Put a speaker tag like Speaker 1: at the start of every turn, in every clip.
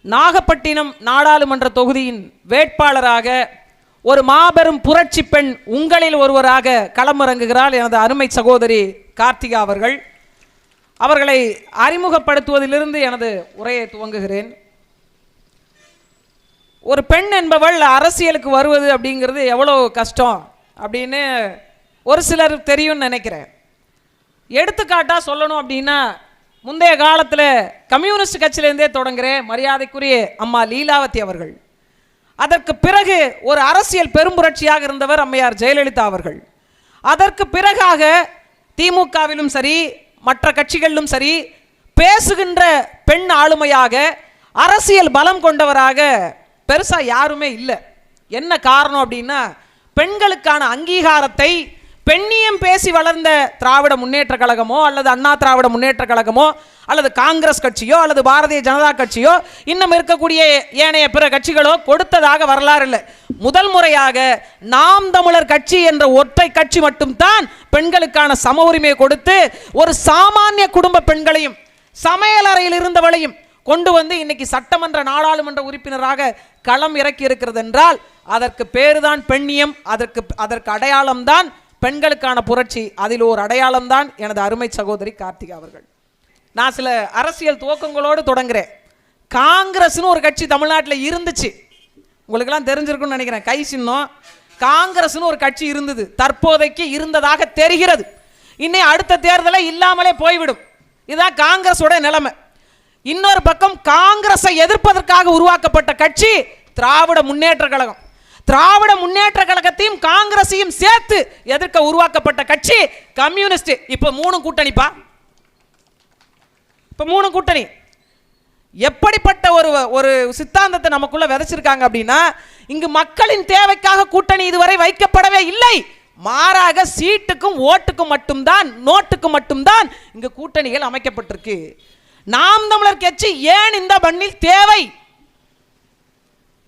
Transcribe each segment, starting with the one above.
Speaker 1: நாகப்பட்டினம் நாடாளுமன்ற தொகுதியின் வேட்பாளராக ஒரு மாபெரும் புரட்சி பெண் உங்களில் ஒருவராக களமிறங்குகிறார் எனது அருமை சகோதரி கார்த்திகா அவர்கள். அவர்களை அறிமுகப்படுத்துவதிலிருந்து எனது உரையை துவங்குகிறேன். ஒரு பெண் என்பவள் அரசியலுக்கு வருவது அப்படிங்கிறது எவ்வளோ கஷ்டம் அப்படின்னு ஒரு சிலர் தெரியும்னு நினைக்கிறேன். எடுத்துக்காட்டாக சொல்லணும் அப்படின்னா முந்தைய காலத்தில் கம்யூனிஸ்ட் கட்சியிலேருந்தே தொடங்குகிறேன் மரியாதைக்குரிய அம்மா லீலாவதி அவர்கள். அதற்கு பிறகு ஒரு அரசியல் பெரும்புரட்சியாக இருந்தவர் அம்மையார் ஜெயலலிதா அவர்கள். அதற்கு பிறகாக திமுகவிலும் சரி மற்ற கட்சிகளிலும் சரி பேசுகின்ற பெண் ஆளுமையாக அரசியல் பலம் கொண்டவராக பெருசாக யாருமே இல்லை. என்ன காரணம் அப்படின்னா பெண்களுக்கான அங்கீகாரத்தை பெண்ணியம் பேசி வளர்ந்த திராவிட முன்னேற்ற கழகமோ அல்லது அண்ணா திராவிட முன்னேற்ற கழகமோ அல்லது காங்கிரஸ் கட்சியோ அல்லது பாரதிய ஜனதா கட்சியோ இன்னும் இருக்கக்கூடிய ஏனைய பிற கட்சிகளோ கொடுத்ததாக வரலாறு இல்லை. முதல் முறையாக நாம் தமிழர் கட்சி என்ற ஒற்றை கட்சி மட்டும்தான் பெண்களுக்கான சம உரிமையை கொடுத்து ஒரு சாமானிய குடும்ப பெண்களையும் சமையலறையில் இருந்தவளையும் கொண்டு வந்து இன்னைக்கு சட்டமன்ற நாடாளுமன்ற உறுப்பினராக களம் இறக்கி இருக்கிறது என்றால் அதற்கு பேருதான் பெண்ணியம் அதற்கு அதற்கு அடையாளம்தான் பெண்களுக்கான புரட்சி அதில் ஒரு அடையாளம்தான் எனது அருமை சகோதரி கார்த்திகா அவர்கள். நான் சில அரசியல் துவக்கங்களோடு தொடங்குறேன். காங்கிரஸ்னு ஒரு கட்சி தமிழ்நாட்டில் இருந்துச்சு. உங்களுக்கெல்லாம் தெரிஞ்சிருக்கும்னு நினைக்கிறேன். கை சின்னம். காங்கிரஸ்னு ஒரு கட்சி இருந்தது. தற்போதைக்கு இருந்ததாக தெரிகிறது. இன்னும் அடுத்த தேர்தலை இல்லாமலே போய்விடும். இதுதான் காங்கிரஸோட நிலைமை. இன்னொரு பக்கம் காங்கிரஸை எதிர்ப்பதற்காக உருவாக்கப்பட்ட கட்சி திராவிட முன்னேற்ற கழகம். திராவிட முன்னேற்ற கழகத்தையும் காங்கிரஸையும் சேர்த்து எதிர்க்க உருவாக்கப்பட்ட கட்சி கம்யூனிஸ்ட். இப்போ மூணு கூட்டணிப்பா? இப்போ மூணு கூட்டணி. எப்படிப்பட்ட ஒரு ஒரு சித்தாந்தத்தை நமக்குள்ள விதைச்சிருக்காங்க அப்படின்னா இங்கு மக்களின் தேவைக்காக கூட்டணி இதுவரை வைக்கப்படவே இல்லை. மாறாக சீட்டுக்கும் ஓட்டுக்கும் மட்டும்தான் நோட்டுக்கும் மட்டும்தான் இங்கு கூட்டணிகள் அமைக்கப்பட்டிருக்கு. நாம் தமிழர் கட்சி ஏன் இந்த மண்ணில் தேவை?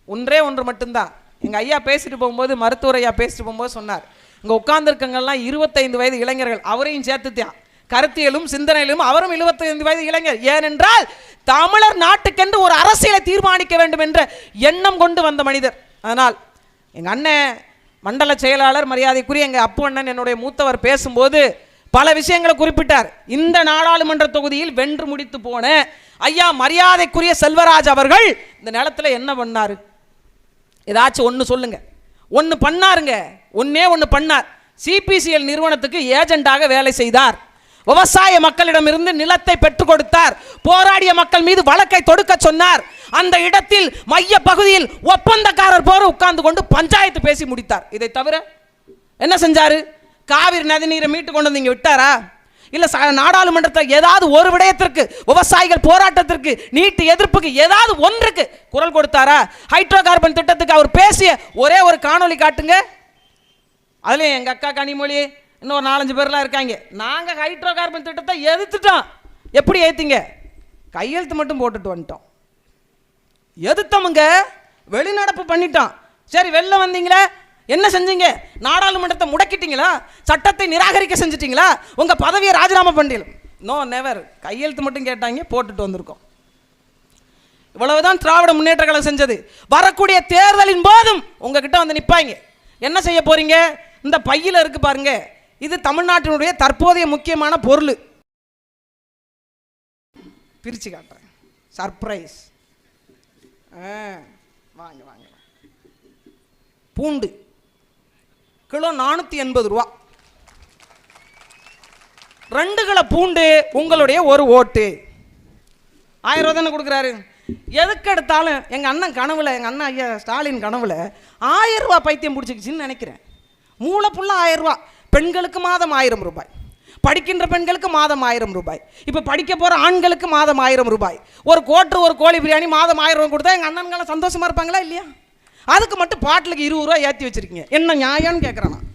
Speaker 1: ஒன்றே ஒன்று மட்டும்தான். எங்கள் ஐயா பேசிட்டு போகும்போது மருத்துவர் ஐயா பேசிட்டு போகும்போது சொன்னார். இங்கே உட்கார்ந்துருக்கங்கள்லாம் இருபத்தைந்து வயது இளைஞர்கள் அவரையும் சேர்த்துத்தான் கருத்தியலும் சிந்தனையிலும் அவரும் இருபத்தைந்து வயது இளைஞர். ஏனென்றால் தமிழர் நாட்டுக்கென்று ஒரு அரசியலை தீர்மானிக்க வேண்டும் என்ற எண்ணம் கொண்டு வந்த மனிதர். அதனால் எங்கள் அண்ணன் மண்டல செயலாளர் மரியாதைக்குரிய எங்கள் அப்பு அண்ணன் என்னுடைய மூத்தவர் பேசும்போது பல விஷயங்களை குறிப்பிட்டார். இந்த நாடாளுமன்ற தொகுதியில் வென்று முடித்து போன ஐயா மரியாதைக்குரிய செல்வராஜ் அவர்கள் இந்த நிலத்தில் என்ன பண்ணாரு? ஏதாச்சும் ஒன்று சொல்லுங்க. ஒன்று பண்ணாருங்க. ஒன்னே ஒன்று பண்ணார். சிபிசிஎல் நிறுவனத்துக்கு ஏஜெண்டாக வேலை செய்தார். விவசாய மக்களிடமிருந்து நிலத்தை பெற்றுக் கொடுத்தார். போராடிய மக்கள் மீது வழக்கை தொடுக்க சொன்னார். அந்த இடத்தில் மைய பகுதியில் ஒப்பந்தக்காரர் போற உட்கார்ந்து கொண்டு பஞ்சாயத்து பேசி முடித்தார். இதை தவிர என்ன செஞ்சாரு? காவிரி நதி நீரை மீட்டு கொண்டு வந்து இங்க விட்டாரா? இல்லை நாடாளுமன்றத்தில் ஏதாவது ஒரு விடயத்திற்கு விவசாயிகள் போராட்டத்திற்கு நீட்டு எதிர்ப்புக்கு ஏதாவது ஒன்றுக்கு குரல் கொடுத்தாரா? ஹைட்ரோ கார்பன் திட்டத்துக்கு அவர் பேசிய ஒரே ஒரு காணொளி காட்டுங்க. அதுலேயும் எங்கள் அக்கா கனிமொழி இன்னும் ஒரு நாலஞ்சு பேர்லாம் இருக்காங்க. நாங்கள் ஹைட்ரோ கார்பன் திட்டத்தை எதிர்த்துட்டோம். எப்படி ஏற்றிங்க கையெழுத்து மட்டும் போட்டுட்டு வந்துட்டோம். எதிர்த்தவங்க வெளிநடப்பு பண்ணிட்டோம். சரி வெளில வந்தீங்களே? என்ன செஞ்சீங்க? நாடாளுமன்றத்தை முடக்கிட்டீங்களா? சட்டத்தை நிராகரிக்க செஞ்சிட்டீங்களா? உங்கள் பதவியை ராஜினாமா பண்ணீங்க நோ நெவர் கையெழுத்து மட்டும் கேட்டாங்க போட்டுட்டு வந்திருக்கோம். இவ்வளவுதான் திராவிட முன்னேற்ற கழகம் செஞ்சது. வரக்கூடிய தேர்தலின் போதும் உங்ககிட்ட வந்து நிற்பாங்க என்ன செய்ய போறீங்க? இந்த பையில இருக்கு பாருங்க. இது தமிழ்நாட்டினுடைய தற்போதைய முக்கியமான பொருள். பிரிச்சு காட்டுறேன். சர்ப்ரைஸ் வாங்க வாங்க. பூண்டு. கிலோ நானூற்றி எண்பது ரூபா. ரெண்டு கிலோ பூண்டு உங்களுடைய ஒரு ஓட்டு. ஆயிரம் ரூபா தானே கொடுக்குறாரு. எதுக்கு எடுத்தாலும் எங்கள் அண்ணன் கனவுல எங்கள் அண்ணன் ஐயா ஸ்டாலின் கனவுல ஆயிரம் ரூபா பைத்தியம் பிடிச்சிக்கிச்சின்னு நினைக்கிறேன். மூளை ஃபுல்லாக ஆயிரம் ரூபா. பெண்களுக்கு மாதம் ஆயிரம் ரூபாய். படிக்கின்ற பெண்களுக்கு மாதம் ஆயிரம் ரூபாய். இப்போ படிக்க போகிற ஆண்களுக்கு மாதம் ஆயிரம் ரூபாய். ஒரு கோட்டு ஒரு கோழி பிரியாணி மாதம் ஆயிரம் ரூபாய் கொடுத்தா எங்கள் அண்ணன்கெல்லாம் சந்தோஷமாக இருப்பாங்களா இல்லையா? அதுக்கு மட்டும் பாட்டிலுக்கு இருபது ரூபா ஏற்றி வச்சிருக்கீங்க. என்ன நியாயம்னு கேட்குறேன் நான்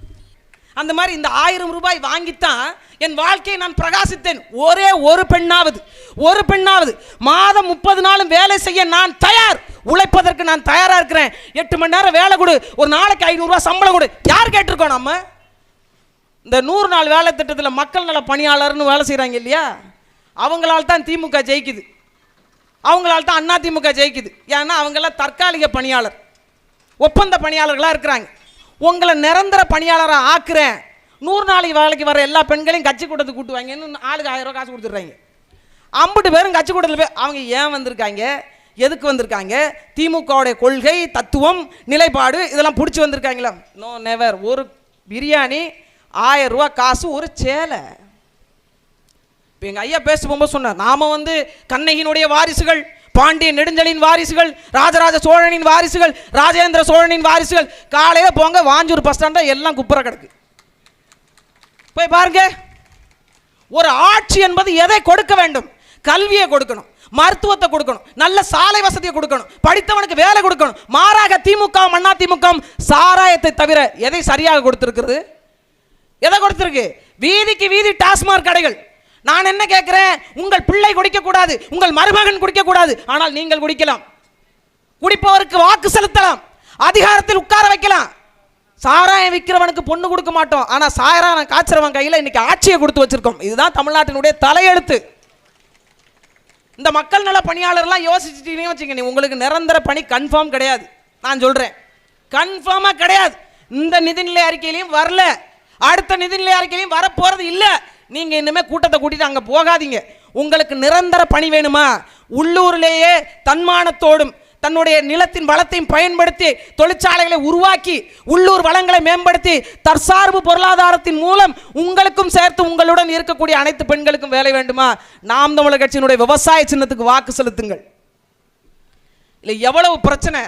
Speaker 1: அந்த மாதிரி இந்த ஆயிரம் ரூபாய் வாங்கித்தான் என் வாழ்க்கையை நான் பிரகாசித்தேன். ஒரே ஒரு பெண்ணாவது ஒரு பெண்ணாவது. மாதம் முப்பது நாளும் வேலை செய்ய நான் தயார். உழைப்பதற்கு நான் தயாராக இருக்கிறேன். எட்டு மணி நேரம் வேலை கொடு. ஒரு நாளைக்கு ஐநூறுரூவா சம்பளம் கொடு. யார் கேட்டிருக்கோம் நம்ம? இந்த நூறு நாள் வேலை திட்டத்தில் மக்கள் நல பணியாளர்னு வேலை செய்கிறாங்க இல்லையா? அவங்களால தான் திமுக ஜெயிக்குது. அவங்களால தான் திமுக ஜெயிக்குது. ஏன்னா அவங்களாம் தற்காலிக பணியாளர். ஒப்பந்த பணியாளர்களாக இருக்கிறாங்க. உங்களை நிரந்தர பணியாளராக ஆக்குறேன். நூறு நாளைக்கு வேலைக்கு வர எல்லா பெண்களையும் கட்சி கூட்டத்துக்கு கூட்டுவாங்கன்னு ஆளுக்கு ஆயிரம் ரூபா காசு கொடுத்துட்றாங்க. ஐம்பது பேரும் கட்சி கூட்டத்தில் போய் அவங்க ஏன் வந்திருக்காங்க? எதுக்கு வந்திருக்காங்க? திமுகவுடைய கொள்கை தத்துவம் நிலைப்பாடு இதெல்லாம் பிடிச்சி வந்திருக்காங்களா? நோ நெவர் ஒரு பிரியாணி ஆயிரம் ரூபா காசு ஒரு சேலை. இப்போ எங்கள் ஐயா பேச போகும்போது சொன்னார் நாம வந்து கண்ணகியினுடைய வாரிசுகள் பாண்டிய நெடுஞ்சலின் வாரிசுகள் ராஜராஜ சோழனின் வாரிசுகள் ராஜேந்திர சோழனின் வாரிசுகள் காலையில் போங்க வாஞ்சூர் பஸ் ஸ்டாண்டாக எல்லாம் குப்புற கிடக்கு. போய் பாருங்க. ஒரு ஆட்சி என்பது எதை கொடுக்க வேண்டும்? கல்வியை கொடுக்கணும் மருத்துவத்தை கொடுக்கணும் நல்ல சாலை வசதியை கொடுக்கணும் படித்தவனுக்கு வேலை கொடுக்கணும். மாறாக திமுக அண்ணா திமுக சாராயத்தை தவிர எதை சரியாக கொடுத்துருக்குறது? எதை கொடுத்துருக்கு? வீதிக்கு வீதி டாஸ்மாக் கடைகள். நான் என்ன கேட்கிறேன் உங்கள் பிள்ளை குடிக்க கூடாது உங்கள் மருமகன் குடிக்கக்கூடாது ஆனால் நீங்கள் குடிக்கலாம். குடிப்பவருக்கு வாக்கு செலுத்தலாம். அதிகாரத்தில் உட்கார வைக்கலாம். சாராயம் விற்கிறவனுக்கு பொண்ணு கொடுக்க மாட்டோம். ஆனால் சாராயம் காய்ச்சறவன் கையில் இன்னைக்கு ஆட்சியை கொடுத்து வச்சிருக்கோம். இதுதான் தமிழ்நாட்டினுடைய தலையெழுத்து. இந்த மக்கள் நல பணியாளர்லாம் யோசிச்சிட்டீங்கன்னு வச்சுங்க உங்களுக்கு நிரந்தர பணி கன்ஃபார்ம் கிடையாது. நான் சொல்கிறேன் கன்ஃபார்மாக கிடையாது. இந்த நிதிநிலை அறிக்கையிலையும் வரல. அடுத்த நிதிநிலை அறிக்கையிலையும் வரப்போகிறது இல்லை. நீங்கள் இனிமேல் கூட்டத்தை கூட்டிட்டு அங்கே போகாதீங்க. உங்களுக்கு நிரந்தர பணி வேணுமா? உள்ளூரிலேயே தன்மானத்தோடும் தன்னுடைய நிலத்தின் வளத்தையும் பயன்படுத்தி தொழிற்சாலைகளை உருவாக்கி உள்ளூர் வளங்களை மேம்படுத்தி தற்சார்பு பொருளாதாரத்தின் மூலம் உங்களுக்கும் சேர்த்து உங்களுடன் இருக்கக்கூடிய அனைத்து பெண்களுக்கும் வேலை வேண்டுமா? நாம் தமிழர் கட்சியினுடைய விவசாய சின்னத்துக்கு வாக்கு செலுத்துங்கள். இல்லை எவ்வளவு பிரச்சனை?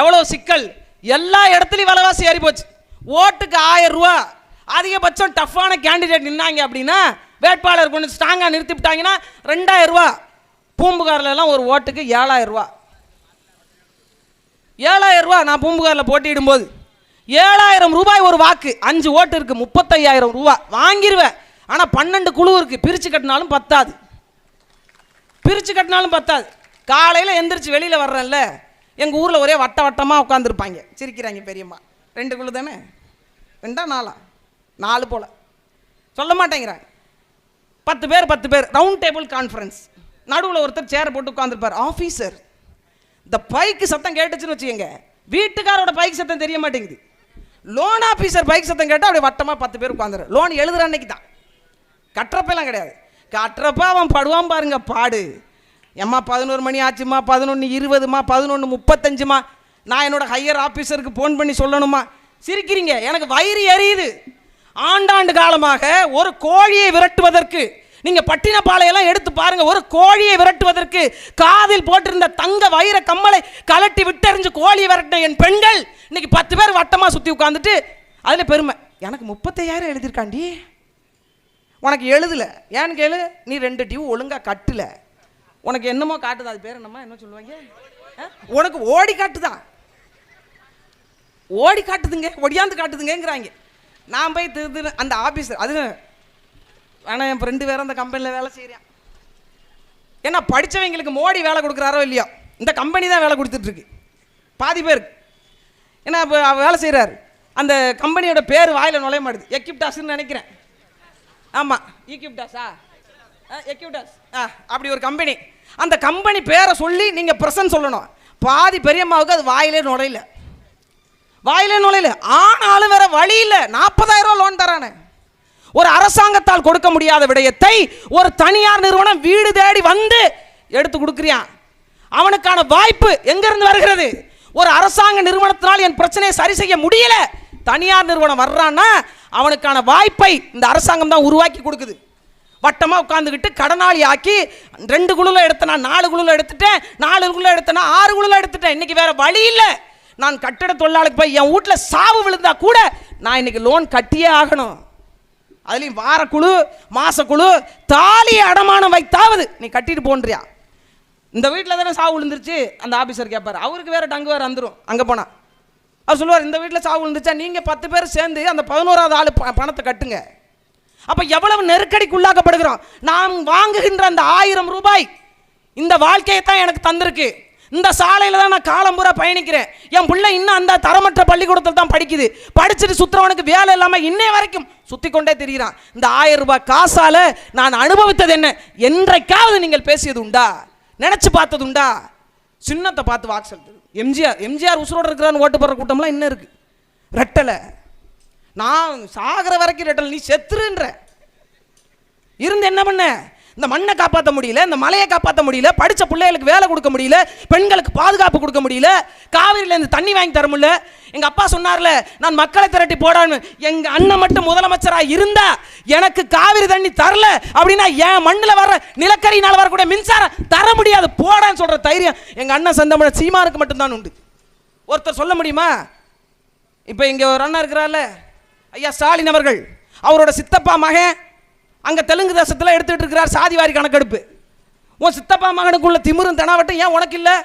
Speaker 1: எவ்வளவு சிக்கல்? எல்லா இடத்துலையும் விலைவாசி ஏறி போச்சு ஓட்டுக்கு ஆயிரம் ரூபா அதிகபட்சம் டஃப்பான கேண்டிடேட் நின்னாங்க அப்படின்னா வேட்பாளர் கொண்டு ஸ்ட்ராங்காக நிறுத்திவிட்டாங்கன்னா ரெண்டாயிரம் ரூபா. எல்லாம் ஒரு ஓட்டுக்கு ஏழாயிரம் ரூபா. ஏழாயிரம் ரூபா நான் பூம்புகாரில் போட்டியிடும்போது. ஏழாயிரம் ரூபாய் ஒரு வாக்கு அஞ்சு ஓட்டு இருக்குது முப்பத்தையாயிரம் ரூபா. வாங்கிருவேன். ஆனால் பன்னெண்டு குழு இருக்குது பிரித்து கட்டினாலும் பத்தாது. பிரித்து கட்டினாலும் பத்தாது. காலையில் எந்திரிச்சு வெளியில் வர்றேன்ல எங்கள் ஊரில் ஒரே வட்ட வட்டமாக உட்காந்துருப்பாங்க சிரிக்கிறாங்க பெரியம்மா. ரெண்டு குழு தானே? ரெண்டா நாளா? நாலு போல். சொல்ல மாட்டேங்கிறாங்க. பத்து பேர் பத்து பேர் ரவுண்ட் டேபிள் கான்ஃபரன்ஸ் நடுவில் ஒருத்தர் சேர் போட்டு உட்காந்துருப்பார் ஆஃபீஸர் இந்த பைக்கு சத்தம் கேட்டுச்சுன்னு வச்சுக்கோங்க. வீட்டுக்காரோட பைக் சத்தம் தெரிய மாட்டேங்குது. லோன் ஆஃபீஸர் பைக் சத்தம் கேட்டால் அப்படியே வட்டமாக பத்து பேர் உட்காந்துரு லோன் எழுதுற அன்னைக்கு தான். கட்டுறப்பெல்லாம் கிடையாது. கட்டுறப்ப அவன் படுவான் பாருங்க பாடு. எம்மா பதினோரு மணி ஆச்சுமா? பதினொன்று இருபதுமா? பதினொன்று முப்பத்தஞ்சுமா? நான் என்னோட ஹையர் ஆஃபீஸருக்கு ஃபோன் பண்ணி சொல்லணுமா? சிரிக்கிறீங்க. எனக்கு வயிறு எரியுது. ஆண்டாண்டு காலமாக ஒரு கோழியை விரட்டுவதற்கு நீங்கள் பட்டினப்பாளையெல்லாம் எடுத்து பாருங்கள் ஒரு கோழியை விரட்டுவதற்கு காதில் போட்டிருந்த தங்க வைர கம்மலை கலட்டி விட்டறிஞ்சு கோழியை விரட்டின என் பெண்கள் இன்னைக்கு பத்து பேர் வட்டமாக சுற்றி உட்காந்துட்டு அதில் பெருமை. எனக்கு முப்பத்தையாயிரம் எழுதியிருக்காண்டி. உனக்கு எழுதலை. ஏன்னு கேளு நீ ரெண்டு டியூ ஒழுங்காக கட்டலை. உனக்கு என்னமோ காட்டுது அது பேர் என்னம்மா? என்ன சொல்லுவாங்க? ஆ? உனக்கு ஓடி காட்டுதான் ஓடி காட்டுதுங்க ஒடியாந்து காட்டுதுங்கங்கிறாங்க. நான் போய் திரு அந்த ஆஃபீஸர் அது ஆனால் என் ஃப்ரெண்டு பேரும் அந்த கம்பெனியில் வேலை செய்கிறேன் ஏன்னா படித்தவங்களுக்கு மோடி வேலை கொடுக்குறாரோ இல்லையோ இந்த கம்பெனி தான் வேலை கொடுத்துட்ருக்கு. பாதி பேருக்கு. ஏன்னா இப்போ அவர் வேலை செய்கிறாரு அந்த கம்பெனியோட பேர் வாயில் நுழைய மாட்டுது. எக்யூப்டாஸ்ன்னு நினைக்கிறேன். ஆமாம் ஈக்யூப்டாஸா எக்யூப்டாஸ் ஆ அப்படி ஒரு கம்பெனி அந்த கம்பெனி பேரை சொல்லி நீங்கள் ப்ரெசன்ட் சொல்லணும். பாதி பெரியம்மாவுக்கு அது வாயிலே நுழையல. வாயில நுழையில. ஆனாலும் வேற வழி இல்லை. நாற்பதாயிரம் ரூபா லோன் தரானே. ஒரு அரசாங்கத்தால் கொடுக்க முடியாத விடயத்தை ஒரு தனியார் நிறுவனம் வீடு தேடி வந்து எடுத்து கொடுக்குறியான் அவனுக்கான வாய்ப்பு எங்கிருந்து வருகிறது? ஒரு அரசாங்க நிறுவனத்தினால் என் பிரச்சனையை சரி செய்ய முடியல. தனியார் நிறுவனம் வர்றான்னா அவனுக்கான வாய்ப்பை இந்த அரசாங்கம் தான் உருவாக்கி கொடுக்குது. வட்டமாக உட்காந்துக்கிட்டு கடனாளி ஆக்கி ரெண்டு குழுல எடுத்தனா நாலு குழுல எடுத்துட்டேன் நாலு குழுல எடுத்தனா ஆறு குழுல எடுத்துட்டேன். இன்னைக்கு வேற வழி இல்லை. நான் கட்டட தொழிலாளிக்கு போய் என் வீட்டில் சாவு விழுந்தா கூட நான் இன்னைக்கு லோன் கட்டியே ஆகணும். அதுலேயும் வாரக்குழு மாசக்குழு தாலி அடமானம் வைத்தாவது நீ கட்டிட்டு போன்றியா? இந்த வீட்டில் தானே சாவு விழுந்துருச்சு? அந்த ஆஃபீஸர் கேட்பார் அவருக்கு வேற டங்கு வேறு வந்துடும் அங்கே போனால் அவர் சொல்லுவார் இந்த வீட்டில் சாவு விழுந்துச்சா நீங்கள் பத்து பேர் சேர்ந்து அந்த பதினோராவது ஆள் ப- பணத்தை கட்டுங்க. அப்போ எவ்வளவு நெருக்கடிக்கு உள்ளாக்கப்படுகிறோம்? நாம் வாங்குகின்ற அந்த ஆயிரம் ரூபாய் இந்த வாழ்க்கையை தான் எனக்கு தந்திருக்கு. இந்த சாலையில் தான் நான் காலம் பூரா பயணிக்கிறேன். என் பிள்ளை இன்னும் அந்த தரமற்ற பள்ளிக்கூடத்தில் தான் படிக்குது. படிச்சுட்டு சுற்றுறவனுக்கு வேலை இல்லாமல் இன்னை வரைக்கும் சுற்றி கொண்டே தெரிகிறான் இந்த ஆயிரம் ரூபாய் காசால் நான் அனுபவித்தது என்ன? என்றைக்காவது நீங்கள் பேசியது உண்டா?
Speaker 2: நினச்சி பார்த்தது உண்டா? சின்னத்தை பார்த்து வாக்கு செலுத்துது. எம்ஜிஆர் எம்ஜிஆர் உசுரோடு இருக்கிறான்னு ஓட்டு போடுற கூட்டம்லாம் இன்னும் இருக்கு. ரெட்டலை. நான் சாகிற வரைக்கும் ரெட்டலை. நீ செத்துருன்ற. இருந்து என்ன பண்ண? இந்த மண்ணை காப்பாற்ற முடியல இந்த மலையை காப்பாற்ற முடியல படித்த பிள்ளைகளுக்கு வேலை கொடுக்க முடியல பெண்களுக்கு பாதுகாப்பு கொடுக்க முடியல காவிரியிலேருந்து தண்ணி வாங்கி தர முடியல. எங்கள் அப்பா சொன்னார்ல நான் மக்களை திரட்டி போடான்னு. எங்கள் அண்ணன் மட்டும் முதலமைச்சராக இருந்தா எனக்கு காவிரி தண்ணி தரல அப்படின்னா என் மண்ணில் வர நிலக்கரியினால் வரக்கூடிய மின்சாரம் தர முடியாது போடான்னு சொல்கிற தைரியம் எங்கள் அண்ணன் சந்தமிழ சீமானுக்கு மட்டும்தான் உண்டு. ஒருத்தர் சொல்ல முடியுமா? இப்போ இங்கே ஒரு அண்ணா இருக்கிறார்ல ஐயா ஸ்டாலின் அவர்கள் அவரோட சித்தப்பா மகன் அங்கே தெலுங்கு தேசத்தில் எடுத்துகிட்டு இருக்கிறார் சாதிவாரி கணக்கெடுப்பு. உன் சித்தப்பா மகனுக்குள்ள திமிரும் தெனாவட்டும் ஏன் உனக்கு இல்லை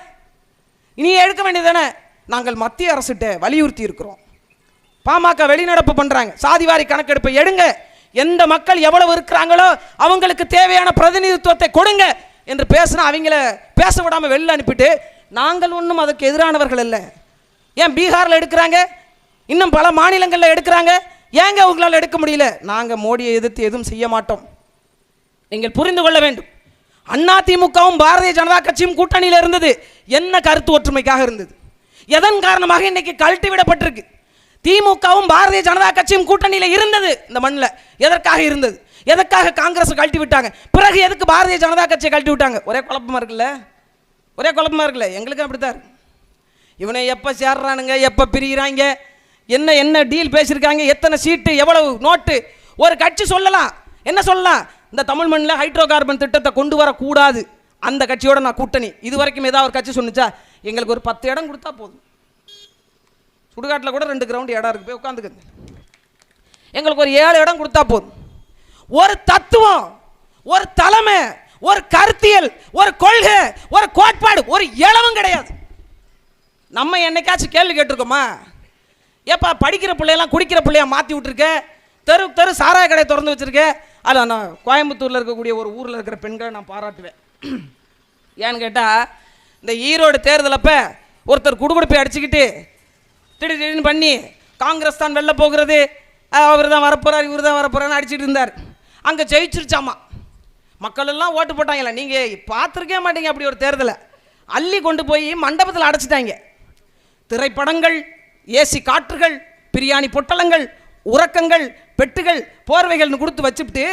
Speaker 2: நீ எடுக்க வேண்டியதானே நாங்கள் மத்திய அரசுகிட்ட வலியுறுத்தி இருக்கிறோம். பாமக வெளிநடப்பு பண்ணுறாங்க சாதிவாரி கணக்கெடுப்பை எடுங்க. எந்த மக்கள் எவ்வளவு இருக்கிறாங்களோ அவங்களுக்கு தேவையான பிரதிநிதித்துவத்தை கொடுங்க என்று பேசினா அவங்கள பேச விடாமல் வெளில அனுப்பிட்டு நாங்கள் ஒன்றும் அதுக்கு எதிரானவர்கள் இல்லை ஏன் பீகாரில் எடுக்கிறாங்க? இன்னும் பல மாநிலங்களில் எடுக்கிறாங்க? ஏங்க உங்களால் எடுக்க முடியல? நாங்கள் மோடியை எதிர்த்து எதுவும் செய்ய மாட்டோம். நீங்கள் புரிந்து கொள்ள வேண்டும். அண்ணா திமுகவும் பாரதிய ஜனதா கட்சியும் கூட்டணியில் இருந்தது. என்ன கருத்து ஒற்றுமைக்காக இருந்தது? எதன் காரணமாக இன்னைக்கு கழட்டி விடப்பட்டிருக்கு? திமுகவும் பாரதிய ஜனதா கட்சியும் கூட்டணியில் இருந்தது. இந்த மண்ணில் எதற்காக இருந்தது? எதற்காக காங்கிரஸ் கழட்டி விட்டாங்க? பிறகு எதுக்கு பாரதிய ஜனதா கட்சியை கழட்டி விட்டாங்க? ஒரே குழப்பமா இருக்குல்ல? ஒரே குழப்பமா இருக்குல்ல? எங்களுக்கு அப்படித்தான் இவனை எப்போ சேர்றானுங்க? எப்போ பிரிகிறாங்க என்ன என்ன டீல் பேசியிருக்காங்க எத்தனை சீட்டு எவ்வளவு நோட்டு ஒரு கட்சி சொல்லலாம். என்ன சொல்லலாம்? இந்த தமிழ் மண்ணில் ஹைட்ரோ கார்பன் திட்டத்தை கொண்டு வரக்கூடாது. அந்த கட்சியோட நான் கூட்டணி. இது வரைக்கும் ஏதாவது ஒரு கட்சி சொன்னுச்சா? எங்களுக்கு ஒரு பத்து இடம் கொடுத்தா போதும். சுடுகாட்டில் கூட ரெண்டு கிரவுண்ட் இடம் இருக்கு. போய் உட்காந்துக்குங்க. எங்களுக்கு ஒரு ஏழு இடம் கொடுத்தா போதும். ஒரு தத்துவம் ஒரு தலைமை ஒரு கருத்தியல் ஒரு கொள்கை ஒரு கோட்பாடு ஒரு இளவும் கிடையாது. நம்ம என்னைக்காச்சும் கேள்வி கேட்டிருக்கோமா? ஏப்பா படிக்கிற பிள்ளையெல்லாம் குடிக்கிற பிள்ளையா மாற்றி விட்ருக்க தெரு தெரு சாராய கடை திறந்து வச்சிருக்க? அதில் நான் கோயம்புத்தூரில் இருக்கக்கூடிய ஒரு ஊரில் இருக்கிற பெண்களை நான் பாராட்டுவேன். ஏன்னு கேட்டால் இந்த ஈரோடு தேர்தலப்போ ஒருத்தர் குடுகுடுப்பை அடிச்சுக்கிட்டு திடீர் திடீர்னு பண்ணி காங்கிரஸ் தான் வெளில போகிறது. அவர் தான் வரப்போகிறார் இவர் தான் வரப்போகிறான்னு அடிச்சுட்டு இருந்தார். அங்கே ஜெயிச்சிருச்சாமா? மக்கள் எல்லாம் ஓட்டு போட்டாங்களே நீங்கள் பார்த்துருக்கே மாட்டீங்க அப்படி ஒரு தேர்தலை. அள்ளி கொண்டு போய் மண்டபத்தில் அடைச்சிட்டாங்க. திரைப்படங்கள் ஏசி காற்றுகள் பிரியாணி பொட்டலங்கள் உறக்கங்கள் பெட்டுகள் போர்வைகள்னு கொடுத்து வச்சுட்டு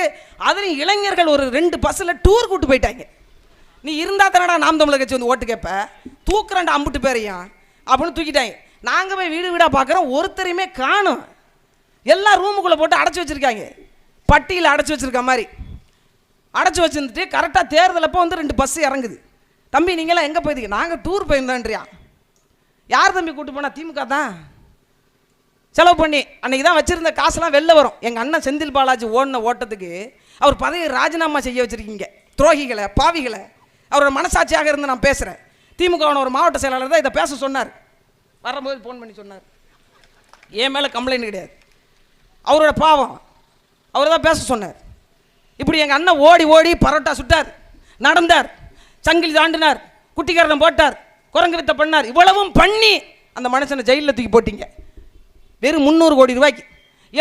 Speaker 2: அதுலேயும் இளைஞர்கள் ஒரு ரெண்டு பஸ்ஸில் டூர் கூட்டு போயிட்டாங்க. நீ இருந்தால் தானடா நாம் தமிழர் கட்சி வந்து ஓட்டு கேட்ப தூக்குறேன்டா அம்புட்டு பேரையும். அப்படின்னு தூக்கிட்டாங்க. நாங்கள் போய் வீடு வீடாக பார்க்குறோம் ஒருத்தரையுமே காணும். எல்லாம் ரூமுக்குள்ளே போட்டு அடைச்சி வச்சுருக்காங்க. பட்டியில் அடைச்சி வச்சிருக்க மாதிரி. அடைச்சி வச்சுருந்துட்டு கரெக்டாக தேர்தலப்போ வந்து ரெண்டு பஸ் இறங்குது. தம்பி நீங்களாம் எங்கே போயிருக்கீங்க? நாங்கள் டூர் போயிருந்தோன்றியா? யார் தம்பி கூட்டு போனால் திமுக தான். செலவு பண்ணி அன்றைக்கி தான் வச்சுருந்த காசுலாம் வெளில வரும். எங்கள் அண்ணன் செந்தில் பாலாஜி ஓடின ஓட்டத்துக்கு அவர் பதவியை ராஜினாமா செய்ய வச்சுருக்கீங்க. துரோகிகளை பாவிகளை. அவரோட மனசாட்சியாக இருந்து நான் பேசுகிறேன் திமுக ஒரு மாவட்ட செயலாளர் தான் இதை பேச சொன்னார். வரும்போது ஃபோன் பண்ணி சொன்னார். என் மேலே கம்ப்ளைண்ட் கிடையாது. அவரோட பாவம். அவர் தான் பேச சொன்னார். இப்படி எங்கள் அண்ணன் ஓடி ஓடி பரோட்டா சுட்டார். நடந்தார். சங்கிலி தாண்டினார். குட்டிக்காரனை போட்டார். குரங்கு வித்த பண்ணார். இவ்வளவும் பண்ணி அந்த மனுஷனை ஜெயிலில் தூக்கி போட்டிங்க. வெறும் முந்நூறு கோடி ரூபாய்க்கு.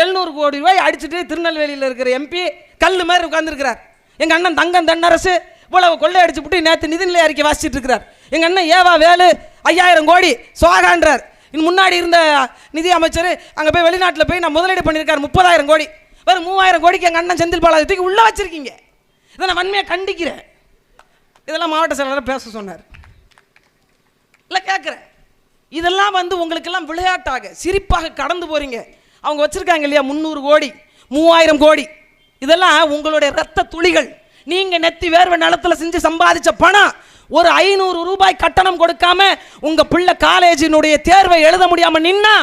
Speaker 2: எழுநூறு கோடி ரூபாய் அடிச்சுட்டு திருநெல்வேலியில் இருக்கிற எம்பி கல் மாதிரி உட்காந்துருக்கிறார் எங்கள் அண்ணன் தங்கம் தன்னரசு இவ்வளவு கொள்ளை அடிச்சு விட்டு நேற்று நிதிநிலை அறிக்கை வாசிச்சுட்டு இருக்கிறார். எங்கள் அண்ணன் ஏவா வேலு ஐயாயிரம் கோடி சோகான்றார் இன்னும் முன்னாடி இருந்த நிதி அமைச்சர் அங்கே போய் வெளிநாட்டில் போய் நான் முதலீடு பண்ணியிருக்கார் முப்பதாயிரம் கோடி. வெறும் மூவாயிரம் கோடிக்கு எங்கள் அண்ணன் செந்தில் பாலாஜி தூக்கி உள்ளே வச்சுருக்கீங்க. இதை நான் வன்மையாக கண்டிக்கிறேன். இதெல்லாம் மாவட்ட செயலாளர் பேச சொன்னார். இல்லை கேட்குறேன் இதெல்லாம் வந்து உங்களுக்கெல்லாம் விளையாட்டாக சிரிப்பாக கடந்து போகிறீங்க அவங்க வச்சுருக்காங்க இல்லையா முந்நூறு கோடி மூவாயிரம் கோடி. இதெல்லாம் உங்களுடைய ரத்த துளிகள். நீங்கள் நெத்தி வேர்வை நிலத்தில் செஞ்சு சம்பாதிச்ச பணம். ஒரு ஐநூறு ரூபாய் கட்டணம் கொடுக்காம உங்கள் பிள்ளை காலேஜினுடைய தேர்வை எழுத முடியாமல் நின்னா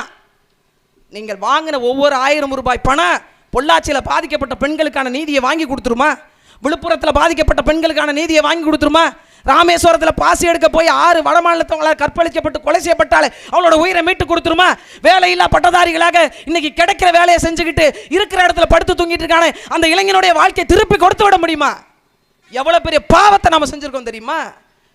Speaker 2: நீங்கள் வாங்கின ஒவ்வொரு ஆயிரம் ரூபாய் பணம் பொள்ளாச்சியில் பாதிக்கப்பட்ட பெண்களுக்கான நீதியை வாங்கி கொடுத்துருமா? விழுப்புரத்தில் பாதிக்கப்பட்ட பெண்களுக்கான நீதியை வாங்கி கொடுத்துருமா? ராமேஸ்வரத்தில் பாசி எடுக்க போய் ஆறு வடமாநிலத்தவங்களால் கற்பழிக்கப்பட்டு கொலை செய்யப்பட்டாலே அவளோட உயிரை மீட்டு கொடுத்துருமா? வேலையில்லா பட்டதாரிகளாக இன்னைக்கு கிடைக்கிற வேலையை செஞ்சுக்கிட்டு இருக்கிற இடத்துல படுத்து தூங்கிட்டு இருக்கானே அந்த இளைஞனுடைய வாழ்க்கையை திருப்பி கொடுத்து விட முடியுமா? எவ்வளோ பெரிய பாவத்தை நம்ம செஞ்சுருக்கோம் தெரியுமா?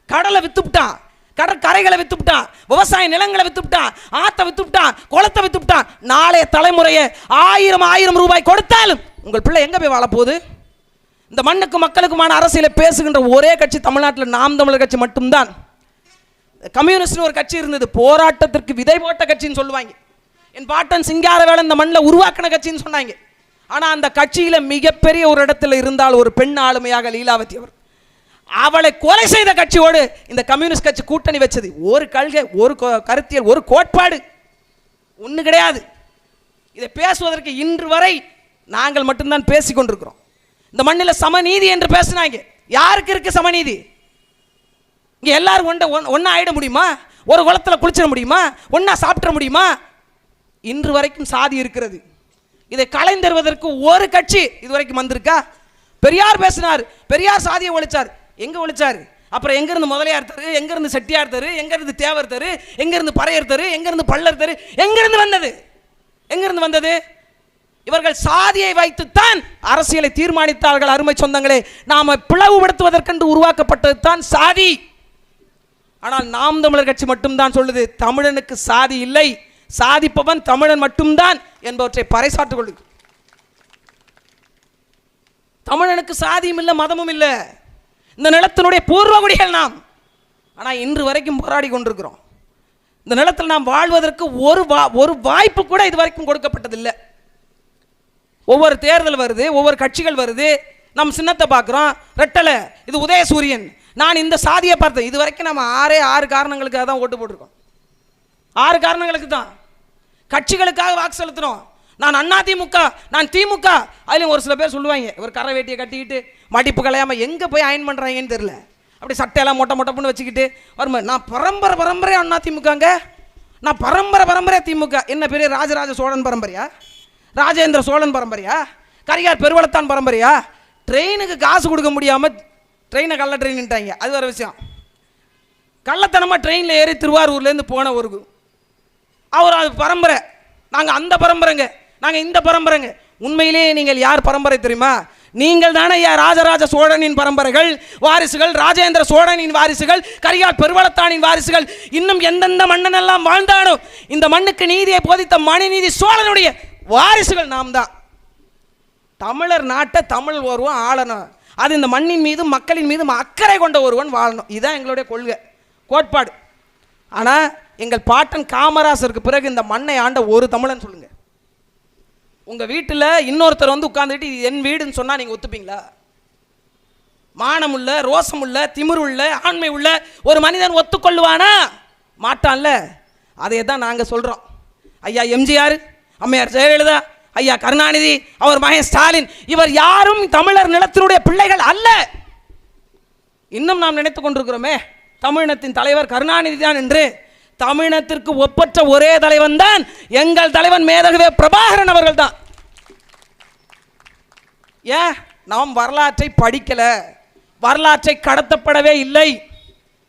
Speaker 2: கடலை வித்துவிட்டான் கடற்கரைகளை வித்துவிட்டான் விவசாய நிலங்களை வித்துவிட்டான் ஆத்தை வித்துவிட்டான் குளத்தை வித்துவிட்டான் நாளைய தலைமுறையை ஆயிரம் ஆயிரம் ரூபாய் கொடுத்தாலும் உங்கள் பிள்ளை எங்கே போய் வாழப்போகுது? இந்த மண்ணுக்கு மக்களுக்குமான அரசியலை பேசுகின்ற ஒரே கட்சி தமிழ்நாட்டில் நாம் தமிழர் கட்சி மட்டும்தான். கம்யூனிஸ்ட்னு ஒரு கட்சி இருந்தது. போராட்டத்திற்கு விதை போட்ட கட்சின்னு சொல்லுவாங்க. என் பாட்டன் சிங்காரவேலன் இந்த மண்ணில் உருவாக்கின கட்சின்னு சொன்னாங்க. ஆனால் அந்த கட்சியில் மிகப்பெரிய ஒரு இடத்துல இருந்தால் ஒரு பெண் ஆளுமையாக லீலாவதி அவர். அவளை கொலை செய்த கட்சியோடு இந்த கம்யூனிஸ்ட் கட்சி கூட்டணி வச்சது. ஒரு கொள்கை ஒரு கருத்தியல் ஒரு கோட்பாடு. ஒன்று கிடையாது. இதை பேசுவதற்கு இன்று வரை நாங்கள் மட்டும்தான் பேசிக் கொண்டிருக்கிறோம் இந்த மண்ணில் சமநீதி என்று பேசினாங்க. யாருக்கு இருக்கு சமநீதி? இங்கே எல்லாரும் ஒன்றை ஒன் ஒன்றா ஆகிட முடியுமா? ஒரு குளத்தில் குளிச்சிட முடியுமா? ஒன்றா சாப்பிட முடியுமா? இன்று வரைக்கும் சாதி இருக்கிறது. இதை கலைந்தருவதற்கு ஒரு கட்சி இது வரைக்கும் வந்திருக்கா? பெரியார் பேசினார். பெரியார் சாதியை ஒழிச்சார். எங்கே ஒழிச்சார்? அப்புறம் எங்கேருந்து முதலியார் தரு எங்கேருந்து செட்டியார் தரு எங்கேருந்து தேவர் தரு எங்கேருந்து பறையர் தரு எங்கேருந்து பள்ளர் தரு எங்கேருந்து வந்தது? எங்கேருந்து வந்தது? இவர்கள் சாதியை வைத்துத்தான் அரசியலை தீர்மானித்தார்கள் அருமை சொந்தங்களே. நாம் பிளவுபடுத்துவதற்கென்று உருவாக்கப்பட்டது தான் சாதி. ஆனால் நாம் தமிழர் கட்சி மட்டும்தான் சொல்லுது தமிழனுக்கு சாதி இல்லை சாதிப்பவன் தமிழன் மட்டும்தான் என்பவற்றை பறைசாற்றுக் கொள்ளு தமிழனுக்கு சாதியும் இல்லை மதமும் இல்லை. இந்த நிலத்தினுடைய பூர்வகுடிகள் நாம். ஆனால் இன்று வரைக்கும் போராடி கொண்டிருக்கிறோம். இந்த நிலத்தில் நாம் வாழ்வதற்கு ஒரு வா ஒரு வாய்ப்பு கூட இது வரைக்கும் கொடுக்கப்பட்டதில்லை. ஒவ்வொரு தேர்தல் வருது ஒவ்வொரு கட்சிகள் வருது. நம்ம சின்னத்தை பார்க்குறோம். ரெட்டலை இது உதயசூரியன் நான் இந்த சாதியை பார்த்தேன். இது வரைக்கும் நம்ம ஆறே ஆறு காரணங்களுக்காக தான் ஓட்டு போட்டிருக்கோம். ஆறு காரணங்களுக்கு தான். கட்சிகளுக்காக வாக்கு செலுத்துகிறோம் நான் அண்ணா திமுக நான் திமுக. அதுலேயும் ஒரு சில பேர் சொல்லுவாங்க ஒரு கரை வேட்டியை கட்டிக்கிட்டு மடிப்பு கலையாமல் எங்கே போய் அயன் பண்ணுறாங்கன்னு தெரில அப்படி சட்டையெல்லாம் மொட்டை மொட்டைப்புன்னு வச்சுக்கிட்டு வருமா நான் பரம்பரை பரம்பரை அண்ணா திமுகங்க? நான் பரம்பரை பரம்பரை திமுக. என்ன பெரிய ராஜராஜ சோழன் பரம்பரையா? ராஜேந்திர சோழன் பரம்பரையா? கரிகார் பெருவளத்தான் பரம்பரையா? ட்ரெயினுக்கு காசு கொடுக்க முடியாமல் ட்ரெயினை கள்ள ட்ரெயின்ட்டாங்க அது ஒரு விஷயம். கள்ளத்தனமாக ட்ரெயினில் ஏறி திருவாரூர்லேருந்து போன ஒரு அவர் அது பரம்பரை. நாங்கள் அந்த பரம்பரைங்க. நாங்கள் இந்த பரம்பரைங்க. உண்மையிலேயே நீங்கள் யார் பரம்பரை தெரியுமா? நீங்கள் தானே ஐயா ராஜராஜ சோழனின் பரம்பரைகள் வாரிசுகள் ராஜேந்திர சோழனின் வாரிசுகள் கரிகால் பெருவளத்தானின் வாரிசுகள். இன்னும் எந்தெந்த மன்னனெல்லாம் வாழ்ந்தானோ இந்த மண்ணுக்கு நீதியை போதித்த மணிநீதி சோழனுடைய வாரிசுகள் நாம் தான் தமிழர் நாட்டை தமிழ் ஒருவன் ஆளணும். அது இந்த மண்ணின் மீதும் மக்களின் மீதும் அக்கறை கொண்ட ஒருவன் வாழணும். இதுதான் எங்களுடைய கொள்கை கோட்பாடு. ஆனால் எங்கள் பாட்டன் காமராசருக்கு பிறகு இந்த மண்ணை ஆண்ட ஒரு தமிழன் சொல்லுங்கள் உங்கள் வீட்டில் இன்னொருத்தர் வந்து உட்காந்துட்டு இது என் வீடுன்னு சொன்னால் நீங்கள் ஒத்துப்பீங்களா? மானமுள்ள ரோசமுள்ள திமிர் உள்ள ஆண்மை உள்ள ஒரு மனிதன் ஒத்துக்கொள்ளுவானா? மாட்டான்ல. அதையே தான் நாங்கள் சொல்கிறோம் ஐயா எம்ஜிஆர் அம்மையார் ஜெயலலிதா ஐயா கருணாநிதி அவர் மகன் ஸ்டாலின் இவர் யாரும் தமிழர் நிலத்தினுடைய பிள்ளைகள் அல்ல. இன்னும் நாம் நினைத்து கொண்டிருக்கிறோமே தமிழினத்தின் தலைவர் கருணாநிதி தான் என்று. தமிழினத்திற்கு ஒப்பற்ற ஒரே தலைவன் தான் எங்கள் தலைவன் மேதகவே பிரபாகரன் அவர்கள் தான். ஏன்? நாம் வரலாற்றை படிக்கல. வரலாற்றை கடத்தப்படவே இல்லை.